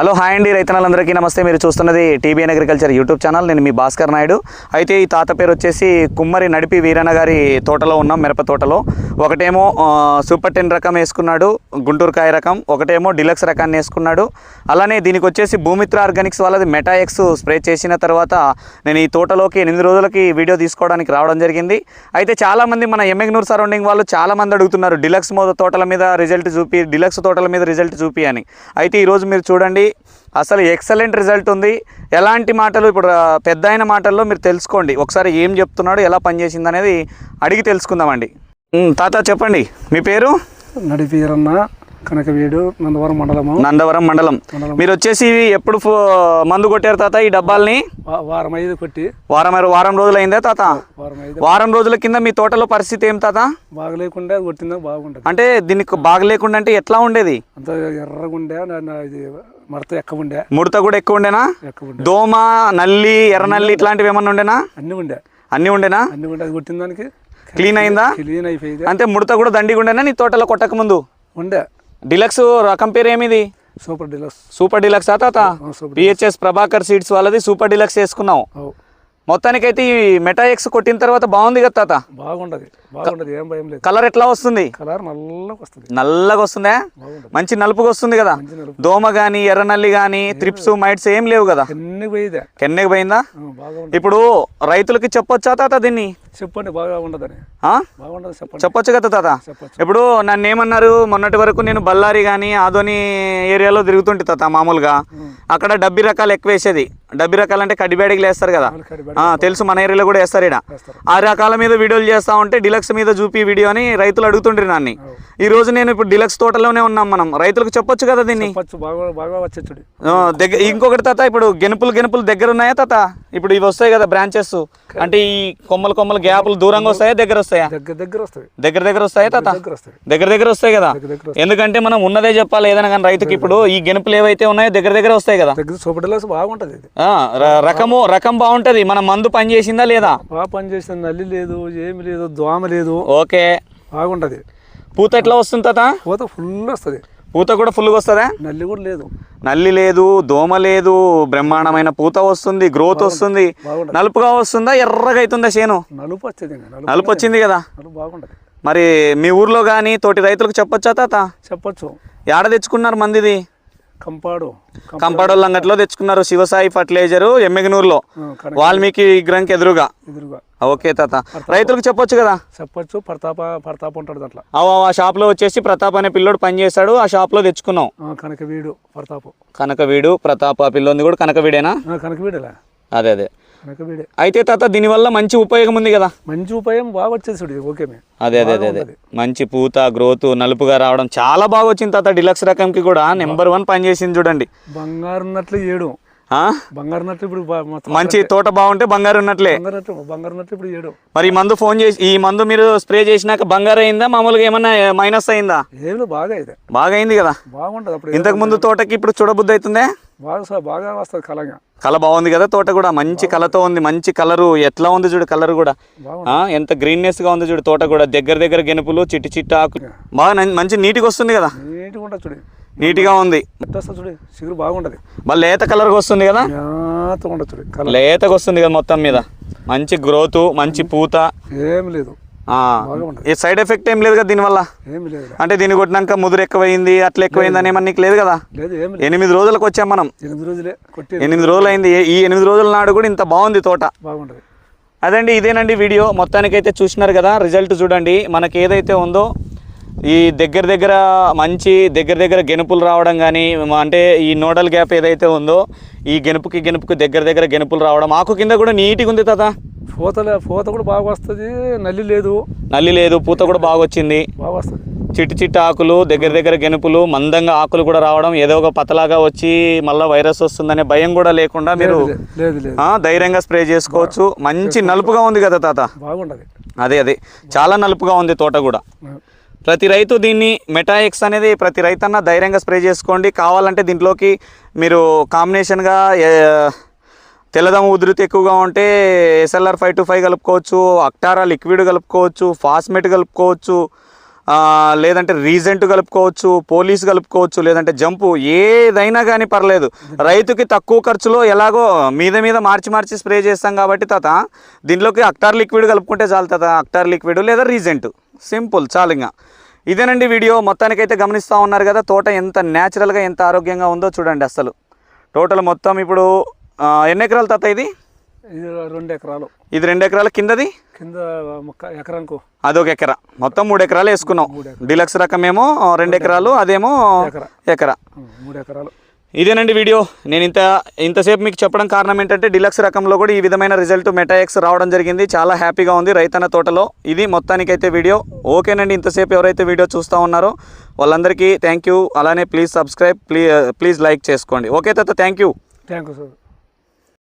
Hello hi అండి రైతనాలందరికీ నమస్తే మీరు చూస్తున్నది టీబీఎన్ అగ్రికల్చర్ యూట్యూబ్ ఛానల్. నేను మీ భాస్కర్ నాయుడు. అయితే ఈ తాత పేరు వచ్చేసి కుమ్మరి నడిపి వీరన్న గారి తోటలో ఉన్నాం మిరప తోటలో. ఒకటేమో సూపర్ టెన్ రకం వేసుకున్నాడు గుంటూరు కాయ రకం. ఒకటేమో డిలక్స్ రకాన్ని వేసుకున్నాడు. అలానే దీనికి వచ్చేసి భూమిత్ర ఆర్గానిక్స్ వాళ్ళది మెటాఎక్స్ స్ప్రే చేసిన తర్వాత నేను ఈ తోటలోకి ఎనిమిది రోజులకి వీడియో తీసుకోవడానికి రావడం జరిగింది. అయితే చాలామంది మన ఎమ్మెగ్నూర్ సరౌండింగ్ వాళ్ళు చాలామంది అడుగుతున్నారు డిలక్స్ మోద తోటల మీద రిజల్ట్ చూపి డిలక్స్ తోటల మీద రిజల్ట్ చూపి అని. అయితే ఈరోజు మీరు చూడండి అసలు ఎక్సలెంట్ రిజల్ట్ ఉంది. ఎలాంటి మాటలు ఇప్పుడు పెద్ద అయిన మాటల్లో మీరు తెలుసుకోండి. ఒకసారి ఏం చెప్తున్నాడు ఎలా పనిచేసింది అనేది అడిగి తెలుసుకుందామండి. తాత చెప్పండి మీ పేరు? నడిపీరన్న కనకవీడు నందవరం మండలము. నందవరం మండలం. మీరు వచ్చేసి ఎప్పుడు మందు కొట్టారు తాత ఈ డబ్బాల్ని? వారం ఐదు కొట్టి. వారం వారం రోజులు అయిందా తాత? వారం రోజుల కింద మీ తోటలో పరిస్థితి ఏం తాత? బాగలేకుండా కొట్టిందా? బాగుంటుంది అంటే దీనికి బాగలేకుండా అంటే ఎట్లా ఉండేది? అంత ఎర్రగుండే నా- నా ఇది మడత ముడత కూడా ఎక్కువ ఉండేనా? దోమ నల్లి ఎర్ర నల్లి ఇట్లాంటివి ఏమన్నా ఉండేనా? అన్ని ఉండే. అన్నీ ఉండేనా? అన్ని ఉండే. అది కొట్టిన దానికి క్లీన్ అయిందా? క్లీన్ అయిపోయింది. అంటే ముడత కూడా దండిగా ఉండేనా? నీ తోటలో కొట్టక ముందు? ఉండే. డిలక్స్ రకం పేరు ఏమిది? సూపర్ డీలక్స్ సూపర్ డిలక్స్ ఆ తాత? పిహెచ్ఎస్ ప్రభాకర్ సీడ్స్ వాళ్ళది. సూపర్ డిలక్స్ వేసుకున్నావు. మొత్తానికైతే ఈ మెటాఎక్స్ కొట్టిన తర్వాత బాగుంది కదా తాత? బాగుండదు బాగుండదు ఏం భయం లేదు. కలర్ ఎట్లా వస్తుంది? కలర్ నల్లగా వస్తుంది. నల్లగా వస్తుందా? మంచి నలుపుగా వస్తుంది కదా. దోమ కానీ ఎర్ర నల్లి కానీ త్రిప్స్ మైట్స్ ఏం లేవు కదా? కెన్నెకి పోయిందా? ఇప్పుడు రైతులకి చెప్పొచ్చా తాత దీన్ని? చెప్పండి బాగా ఉండదని? బాగుండదు చెప్పండి. చెప్పొచ్చు కదా తాత? ఇప్పుడు నన్ను ఏమన్నారు? మొన్నటి వరకు నేను బళ్ళారి కానీ ఆదోని ఏరియాలో తిరుగుతుంటే తాత మామూలుగా. అక్కడ డబ్బి రకాలు ఎక్కువ వేసేది. డబ్బి రకాలు అంటే కడిబేడికి వేస్తారు కదా. తెలుసు మన ఏరియాలో కూడా వేస్తారు ఇక్కడ ఆ రకాల మీద వీడియోలు చేస్తా ఉంటే డిలక్స్ మీద చూపి వీడియో అని రైతులు అడుగుతుండ్రి నాన్ని. ఈ రోజు నేను ఇప్పుడు డిలక్స్ తోటలోనే ఉన్నాం మనం. రైతులకు చెప్పొచ్చు కదా దీన్ని? దగ్గర ఇంకొకటి తాత ఇప్పుడు గెనుపులు గెనుపులు దగ్గర ఉన్నాయా తాత? ఇప్పుడు ఇవి వస్తాయి కదా బ్రాంచెస్ అంటే ఈ కొమ్మలు కొమ్మలు గ్యాపులు దూరంగా వస్తాయా దగ్గర వస్తాయా. దగ్గర దగ్గర వస్తాయి దగ్గర దగ్గర వస్తాయా. తాత దగ్గర దగ్గర వస్తాయి కదా? ఎందుకంటే మనం ఉన్నదే చెప్పాలి ఏదైనా కానీ రైతుకి ఇప్పుడు ఈ గెనుపులు ఏవైతే ఉన్నాయో దగ్గర దగ్గర వస్తాయి కదా? బాగుంటుంది రకము రకం బాగుంటది. మన మందు పని చేసిందా లేదా? బాగా పనిచేసిన నల్లి లేదు ఏమి లేదు దోమ లేదు. ఓకే. బాగుంటుంది. పూత ఎట్లా వస్తుంది తాత? పూత ఫుల్ వస్తుంది. పూత కూడా ఫుల్గా వస్తుందా? నల్లి కూడా లేదు. నల్లి లేదు దోమ లేదు బ్రహ్మాండమైన పూత వస్తుంది గ్రోత్ వస్తుంది. నలుపుగా వస్తుందా ఎర్రగా అవుతుందా చేను? నలుపు వచ్చేది నలుపు వచ్చింది కదా? బాగుంటుంది. మరి మీ ఊర్లో కానీ తోటి రైతులకు చెప్పొచ్చా తాత? చెప్పచ్చు. ఏడ తెచ్చుకున్నారు మందిది? కంపాడు. కం- కంపాడోళ్ళ అంగట్లో తెచ్చుకున్నారు శివసాయి ఫర్టిలైజర్ ఎమ్మెగనూరులో. వాల్మీకి విగ్రహంకి ఎదురుగా. ఎదురుగా. ఓకే తాత. రైతులకు చెప్పొచ్చు కదా? చెప్పచ్చు. పడతాప పడతాప ఉంటాడు దాంట్లో. ఆ షాప్లో వచ్చేసి ప్రతాప్ అనే పిల్లోడు పనిచేశాడు ఆ షాప్లో తెచ్చుకున్నాం. ఆ, కనక వీడు పడతాపు కనకవీడు ప్రతాప్ ఆ పిల్లోంది కూడా కనకవీడేనా? కనక వీడేలా అదే అదే. అయితే తాత దీనివల్ల మంచి ఉపయోగం ఉంది కదా? మంచి ఉపాయం బాగా ఓకే మే. అదే అదే అదే అదే. మంచి పూత గ్రోత్ నలుపుగా రావడం చాలా బాగా వచ్చింది తాత డిలక్స్ రకంకి కూడా. నెంబర్ వన్ పని చేసింది చూడండి. బంగారు ఉన్నట్లు ఏడు? బంగారు ఉన్నట్లు ఇప్పుడు మంచి తోట బాగుంటే బంగారు ఉన్నట్లే. బంగారు ఉన్నట్లు బంగారు ఉన్నట్లు ఇప్పుడు ఏడు. మరి ఈ మందు ఫోన్ చేసి ఈ మందు మీరు స్ప్రే చేసినాక బంగారు అయిందా? మామూలుగా ఏమన్నా మైనస్ అయిందా? ఏమి బాగా అయితే బాగా అయింది కదా? బాగుంటుంది అప్పుడు ఇంతకు ముందు తోటకి ఇప్పుడు చూడబుద్ధి అవుతుందే? బాగా బాగా వస్తుంది కలంగా కళ బాగుంది కదా తోట కూడా? మంచి కళతో ఉంది మంచి కలరు. ఎట్లా ఉంది చూడు కలర్ కూడా? ఎంత గ్రీన్నెస్గా ఉంది చూడు తోట కూడా. దగ్గర దగ్గర గెనుపులు చిట్టి చిట్టి ఆకులు బాగా మంచి నీట్గా వస్తుంది కదా? నీట్గా ఉంటుంది చూడు. నీట్గా ఉంది. చూడు చిగురు బాగుంటుంది. మళ్ళీ లేత కలర్గా వస్తుంది కదా? కలర్. లేతగా వస్తుంది కదా మొత్తం మీద? మంచి గ్రోత్ మంచి పూత. ఏమి లేదు. ఈ సైడ్ ఎఫెక్ట్ ఏం లేదు కదా దీనివల్ల అంటే దీన్ని కొట్టినాక ముదురు ఎక్కువైంది అట్లా ఎక్కువైంది అని ఏమన్నా నీకు లేదు కదా? ఎనిమిది రోజులకు వచ్చాం మనం. ఎనిమిది రోజులే అయింది ఈ ఎనిమిది రోజుల నాడు కూడా ఇంత బాగుంది తోట. బాగుంటుంది. అదండి ఇదేనండి వీడియో. మొత్తానికైతే చూసినారు కదా రిజల్ట్ చూడండి. మనకి ఏదైతే ఉందో ఈ దగ్గర దగ్గర మంచి దగ్గర దగ్గర గెనుపులు రావడం కానీ అంటే ఈ నోడల్ గ్యాప్ ఏదైతే ఉందో ఈ గెనుపుకి గెనుపుకి దగ్గర దగ్గర గెనుపులు రావడం ఆకు కింద కూడా నీట్గా ఉంది తాత. పూతలే పూత కూడా బాగా వస్తుంది నల్లి లేదు. నల్లి లేదు పూత కూడా బాగా వచ్చింది. బాగా వస్తుంది. చిట్టి చిట్టి ఆకులు దగ్గర దగ్గర గెనుపులు మందంగా ఆకులు కూడా రావడం ఏదో ఒక పతలాగా వచ్చి మళ్ళీ వైరస్ వస్తుందనే భయం కూడా లేకుండా మీరు ధైర్యంగా స్ప్రే చేసుకోవచ్చు. మంచి నలుపుగా ఉంది కదా తాత? బాగుంటుంది అదే అదే. చాలా నలుపుగా ఉంది తోట కూడా. ప్రతి రైతు దీన్ని మెటాఎక్స్ అనేది ప్రతి రైతన్న ధైర్యంగా స్ప్రే చేసుకోండి. కావాలంటే దీంట్లోకి మీరు కాంబినేషన్గా ఏ- ఉధృతి ఎక్కువగా ఉంటే ఎస్ఎల్ఆర్ ఫైవ్ టు ఫైవ్ కలుపుకోవచ్చు అక్టారా లిక్విడ్ కలుపుకోవచ్చు ఫాస్మెట్ కలుపుకోవచ్చు లేదంటే రీజెంట్ కలుపుకోవచ్చు పోలీస్ కలుపుకోవచ్చు లేదంటే జంపు ఏదైనా కానీ పర్లేదు. రైతుకి తక్కువ ఖర్చులో ఎలాగో మీద మీద మార్చి మార్చి స్ప్రే చేస్తాం కాబట్టి తాత దీనిలోకి అక్టార్ లిక్విడ్ కలుపుకుంటే చాలు తాత. అక్టార్ లిక్విడ్ లేదా రీజెంట్ సింపుల్ చాలు ఇంకా ఇదేనండి వీడియో. మొత్తానికైతే గమనిస్తూ ఉన్నారు కదా తోట ఎంత న్యాచురల్గా ఎంత ఆరోగ్యంగా ఉందో చూడండి అసలు. టోటల్ మొత్తం ఇప్పుడు ఎన్ని ఎకరాలు తాత ఇది? రెండు ఎకరాలు. ఇది రెండు ఎకరాల కిందది? కింద ఎకరానికి. అదొక ఎకరా. మొత్తం మూడు ఎకరాలు వేసుకున్నాం. డిలక్స్ రకం ఏమో రెండు ఎకరాలు అదేమో ఎకరా. మూడు ఎకరాలు. ఇదేనండి వీడియో. నేను ఇంత ఇంతసేపు మీకు చెప్పడం కారణం ఏంటంటే డిలక్స్ రకంలో కూడా ఈ విధమైన రిజల్ట్ మెటాఎక్స్ రావడం జరిగింది. చాలా హ్యాపీగా ఉంది రైతన్న తోటలో. ఇది మొత్తానికైతే వీడియో. ఓకేనండి ఇంతసేపు ఎవరైతే వీడియో చూస్తూ ఉన్నారో వాళ్ళందరికీ థ్యాంక్ యూ. అలానే please subscribe please please like చేసుకోండి. ఓకే తాత thank you. Thank you sir.